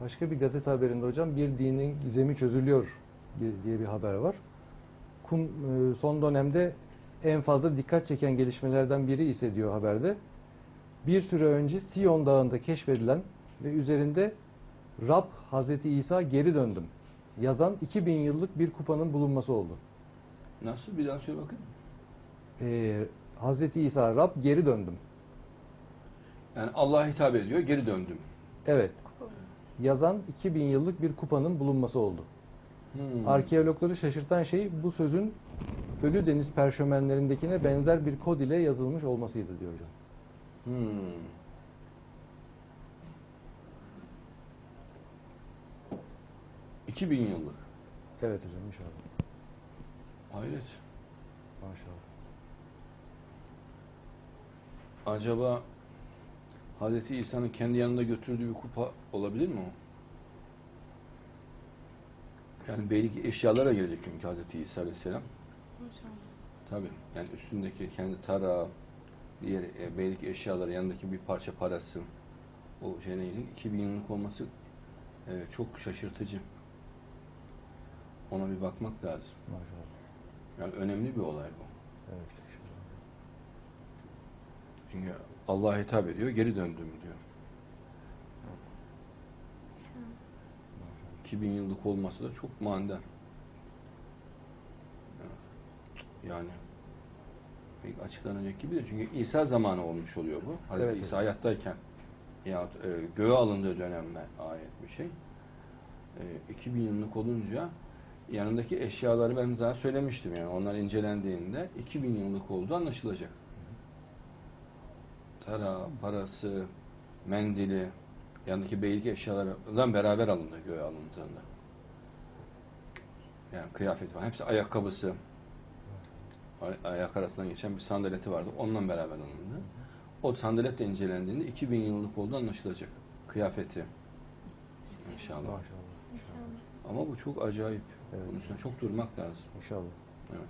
Başka bir gazete haberinde hocam bir dinin gizemi çözülüyor di- diye bir haber var. Kum e, son dönemde en fazla dikkat çeken gelişmelerden biri ise diyor haberde. Bir süre önce Siyon Dağı'nda keşfedilen ve üzerinde Rab Hazreti İsa geri döndüm yazan 2000 yıllık bir kupanın bulunması oldu. Nasıl? Bir daha söyle bakayım. Ee, Hazreti İsa Rab geri döndüm. Yani Allah'a hitap ediyor, geri döndüm. Evet. Yazan 2000 yıllık bir kupanın bulunması oldu. Hmm. Arkeologları şaşırtan şey bu sözün Ölü Deniz perşömenlerindekine benzer bir kod ile yazılmış olmasıydı diyor hocam. Hmm. ...2000 yıllık. Evet hocam inşallah. Hayret. Maşallah. Acaba Hazreti İsa'nın kendi yanında götürdüğü bir kupa olabilir mi o? Yani belki eşyalara gelecek çünkü Hazreti İsa Aleyhisselam. Maşallah. Tabii. Yani üstündeki kendi tarağı, diğer e, beylik eşyaları, yanındaki bir parça parası, o şeyle ilgili 2000 yıllık olması e, çok şaşırtıcı. Ona bir bakmak lazım. Maşallah. Yani önemli bir olay bu. Evet. Çünkü Allah'a hitap ediyor, geri döndüm diyor. 2000 yıllık olması da çok manidar. Yani pek açıklanacak gibi değil. Çünkü İsa zamanı olmuş oluyor bu. Hazreti Evet, İsa evet. hayattayken yahut e, göğe alındığı dönemle ayet bir şey. E, 2000 yıllık olunca yanındaki eşyaları ben daha söylemiştim yani onlar incelendiğinde 2000 yıllık olduğu anlaşılacak. Tara, parası, mendili, yanındaki beylik eşyalarından beraber alındı göğe alındığında. Yani kıyafet var. Hepsi ayakkabısı. Ay- ayak arasından geçen bir sandaleti vardı. Onunla beraber alındı. O sandalet de incelendiğinde 2000 yıllık olduğu anlaşılacak. Kıyafeti. İnşallah. Maşallah. İnşallah. Ama bu çok acayip. Evet. Bunun üstüne çok durmak lazım. İnşallah. Evet.